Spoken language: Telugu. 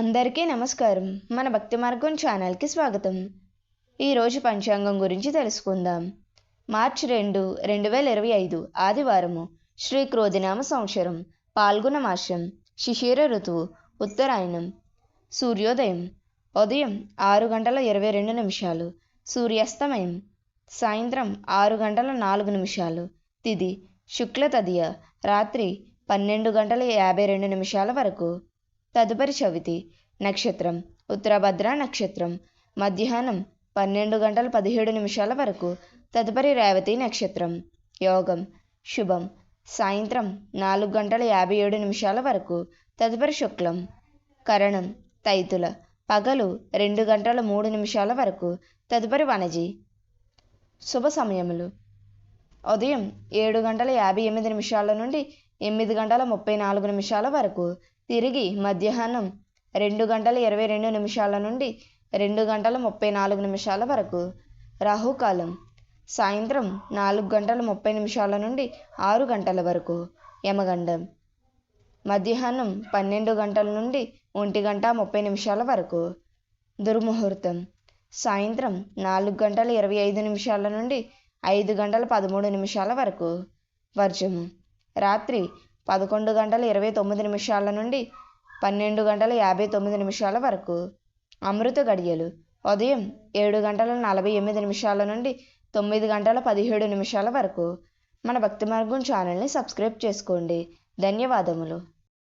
అందరికీ నమస్కారం. మన భక్తి మార్గం ఛానల్కి స్వాగతం. ఈరోజు పంచాంగం గురించి తెలుసుకుందాం. మార్చి రెండు రెండు వేల ఇరవై ఐదు ఆదివారము శ్రీ క్రోధినామ సంవత్సరం పాల్గొన మాసం శిశిర ఋతువు ఉత్తరాయణం సూర్యోదయం ఉదయం ఆరు గంటల ఇరవై రెండు నిమిషాలు సూర్యాస్తమయం సాయంత్రం ఆరు గంటల నాలుగు నిమిషాలు తిది శుక్ల తదియ రాత్రి పన్నెండు గంటల యాభై రెండు నిమిషాల వరకు తదుపరి చవితి నక్షత్రం ఉత్తరభద్ర నక్షత్రం మధ్యాహ్నం పన్నెండు గంటల పదిహేడు నిమిషాల వరకు తదుపరి రేవతి నక్షత్రం యోగం శుభం సాయంత్రం నాలుగు గంటల యాభై ఏడు నిమిషాల వరకు తదుపరి శుక్లం కరణం తైతుల పగలు రెండు గంటల మూడు నిమిషాల వరకు తదుపరి వనజి. శుభ సమయములు. ఉదయం ఏడు గంటల యాభై ఎనిమిది నిమిషాల నుండి ఎనిమిది గంటల ముప్పై నాలుగు నిమిషాల వరకు తిరిగి మధ్యాహ్నం రెండు గంటల ఇరవై రెండు నిమిషాల నుండి రెండు గంటల ముప్పై నాలుగు నిమిషాల వరకు. రాహుకాలం. సాయంత్రం నాలుగు గంటల ముప్పై నిమిషాల నుండి ఆరు గంటల వరకు. యమగండం. మధ్యాహ్నం పన్నెండు గంటల నుండి ఒంటి గంట ముప్పై నిమిషాల వరకు. దుర్ముహూర్తం. సాయంత్రం నాలుగు గంటల ఇరవై ఐదు నిమిషాల నుండి ఐదు గంటల పదమూడు నిమిషాల వరకు. వర్జము. రాత్రి పదకొండు గంటల ఇరవై తొమ్మిది నిమిషాల నుండి పన్నెండు గంటల యాభై తొమ్మిది నిమిషాల వరకు. అమృత గడియలు. ఉదయం ఏడు గంటల నలభై ఎనిమిది నిమిషాల నుండి తొమ్మిది గంటల పదిహేడు నిమిషాల వరకు. మన భక్తి మార్గం ఛానల్ని సబ్స్క్రైబ్ చేసుకోండి. ధన్యవాదములు.